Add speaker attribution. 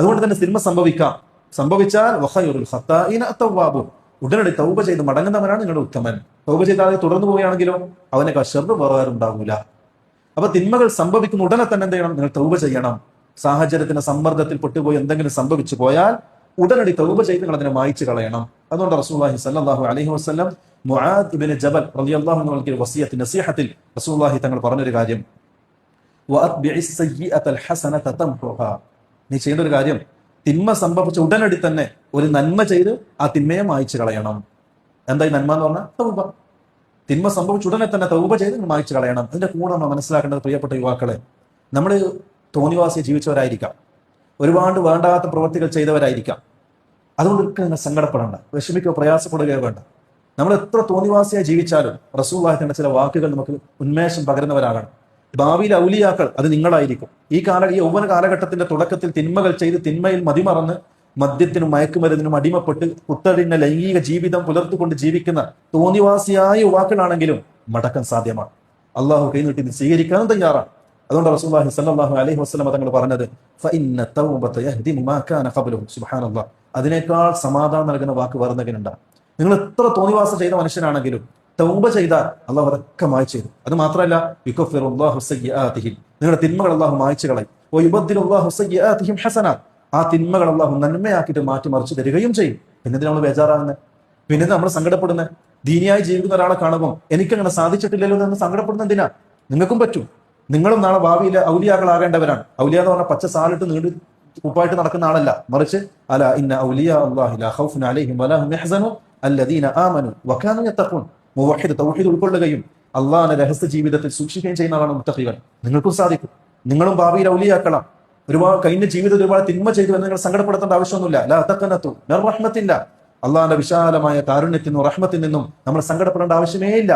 Speaker 1: അതുകൊണ്ട് തന്നെ സിനിമ സംഭവിക്കാം. സംഭവിച്ചാൽ ഉടനടി തൗബ ചെയ്ത് മടങ്ങുന്നവനാണ് നിങ്ങളുടെ ഉത്തമൻ. തൗബ ചെയ്താതെ തുടർന്നു പോവുകയാണെങ്കിലോ? അവനെ ഷെറ് വേറെ ഉണ്ടാകൂല അപ്പൊ തിന്മകൾ സംഭവിക്കുന്ന ഉടനെ തന്നെ എന്ത് ചെയ്യണം? നിങ്ങൾ തൗബ ചെയ്യണം. സാഹചര്യത്തിന്റെ സമ്മർദ്ദത്തിൽ പെട്ടുപോയി എന്തെങ്കിലും സംഭവിച്ചു പോയാൽ ഉടനടി തൗബ ചെയ്ത് നിങ്ങൾ അതിനെ മായിച്ചു കളയണം. അതുകൊണ്ട് റസൂലുള്ളാഹി സല്ലാഹു അലഹി വസ്ലം മുആദ് ജബൽ റളിയല്ലാഹു അൻഹു വസിയത്ത് നസീഹത്തിൽ റസൂലുള്ളാഹി തങ്ങൾ പറഞ്ഞൊരു കാര്യം. ഹസനത നീ ചെയ്യേണ്ട ഒരു കാര്യം. തിന്മ സംഭവിച്ച ഉടനടി തന്നെ ഒരു നന്മ ചെയ്ത് ആ തിന്മയെ മായ്ച്ചു കളയണം. എന്തായി നന്മ എന്ന് പറഞ്ഞാൽ തൗബ. തിന്മ സംഭവിച്ച ഉടനെ തന്നെ തൗബ ചെയ്ത് മായച്ചു കളയണം. അതിന്റെ കൂടെ നമ്മൾ മനസ്സിലാക്കേണ്ടത് പ്രിയപ്പെട്ട യുവാക്കളെ നമ്മൾ തോന്നിവാസി ജീവിച്ചവരായിരിക്കാം. ഒരുപാട് വേണ്ടാത്ത പ്രവൃത്തികൾ ചെയ്തവരായിരിക്കാം. അതുകൊണ്ട് ഒരിക്കലും നിങ്ങൾ സങ്കടപ്പെടേണ്ട. വിഷമിക്കോ പ്രയാസപ്പെടുകയോ വേണ്ട. നമ്മൾ എത്ര തോന്നിവാസിയായി ജീവിച്ചാലും റസൂള്ളാഹിന്റെ ചില വാക്കുകൾ നമുക്ക് ഉന്മേഷം പകരുന്നവരാകണം. ഭാവിയിലെ ഔലിയാക്കൾ അത് നിങ്ങളായിരിക്കും. ഈ കാല ഈ യൗവന കാലഘട്ടത്തിന്റെ തുടക്കത്തിൽ തിന്മകൾ ചെയ്ത് തിന്മയിൽ മതിമറന്ന് മദ്യത്തിനും മയക്കുമരുന്നിനും അടിമപ്പെട്ട് കുത്തഴിഞ്ഞ ലൈംഗിക ജീവിതം പുലർത്തുകൊണ്ട് ജീവിക്കുന്ന തോന്നിവാസിയായ യുവാക്കളാണെങ്കിലും മടക്കം സാധ്യമാണ്. അള്ളാഹു കൈനീട്ടി ഇത് സ്വീകരിക്കാനും തയ്യാറാണ്. അതുകൊണ്ട് റസൂലുള്ളാഹി സല്ലാഹു അലൈഹി വസ്ലം തങ്ങൾ പറഞ്ഞത് അതിനേക്കാൾ സമാധാനം നൽകുന്ന വാക്ക് വേറെന്തെങ്കിലുണ്ട് നിങ്ങൾ എത്ര തോന്നിവാസം ചെയ്ത മനുഷ്യനാണെങ്കിലും തൗബ ചെയ്താൽ അള്ളാഹു അതൊക്കെ മായ്ച്ചു തരും. അത് മാത്രമല്ല യുക്കഫിറുല്ലാഹു സയ്യിആതിഹിം നിങ്ങളുടെ തിന്മകൾ അള്ളാഹു മായ്ച്ചു കളയും. വയുബദ്ദിലുല്ലാഹു സയ്യിആതിഹിം ഹസനാത്ത് ആ തിന്മകൾ അള്ളാഹു നന്മയാക്കിയിട്ട് മാറ്റി മറിച്ച് തരികയും ചെയ്യും. പിന്നെ നമ്മൾ ബേജാറാകുന്നത് പിന്നെ നമ്മൾ സങ്കടപ്പെടുന്നത് ദീനിയായി ജീവിക്കുന്ന ഒരാളെ കാണുമ്പോൾ എനിക്കങ്ങനെ സാധിച്ചിട്ടില്ലല്ലോ എന്ന് സങ്കടപ്പെടുന്ന എന്തിനാ? നിങ്ങൾക്കും പറ്റും. നിങ്ങളും നാളെ ഭാവിയിൽ ഔലിയാക്കളാകേണ്ടവരാണ്. ഔലിയ എന്ന് പറഞ്ഞാൽ പച്ച സാലിട്ട് നീണ്ടു ഉപ്പായിട്ട് നടക്കുന്ന ആളല്ല. മറിച്ച് അല ഇന്ന ഔലിയ അല്ലാഹി ലാ ഖൗഫുൻ അലൈഹിം വലാ ഹും യഹ്സനൂൻ അല്ലദീന ആമനു യത്തഖൂൻ. മുവഹിദ് തൗഹീദ് ഉൾക്കൊള്ളുകയും അള്ളാഹിനെ രഹസ്യ ജീവിതത്തിൽ സൂക്ഷിക്കുകയും ചെയ്യുന്ന ആളാണ് മുത്തഖികൾ. നിങ്ങൾക്കും സാധിക്കും. നിങ്ങളും ഭാവിയിൽ ഔലിയാക്കണം ഒരുപാട് കഴിഞ്ഞ ജീവിതത്തിൽ ഒരുപാട് തിന്മ ചെയ്തു എന്ന് നിങ്ങൾ സങ്കടപ്പെടുത്തേണ്ട ആവശ്യമൊന്നുമില്ല. ലാ തക്കനത്തു നിർവഹണത്തില്ല അള്ളാഹിന്റെ വിശാലമായ കാരുണ്യത്തിൽ നിന്നും റഹ്മത്തിൽ നിന്നും നമ്മൾ സങ്കടപ്പെടേണ്ട ആവശ്യമേ ഇല്ല.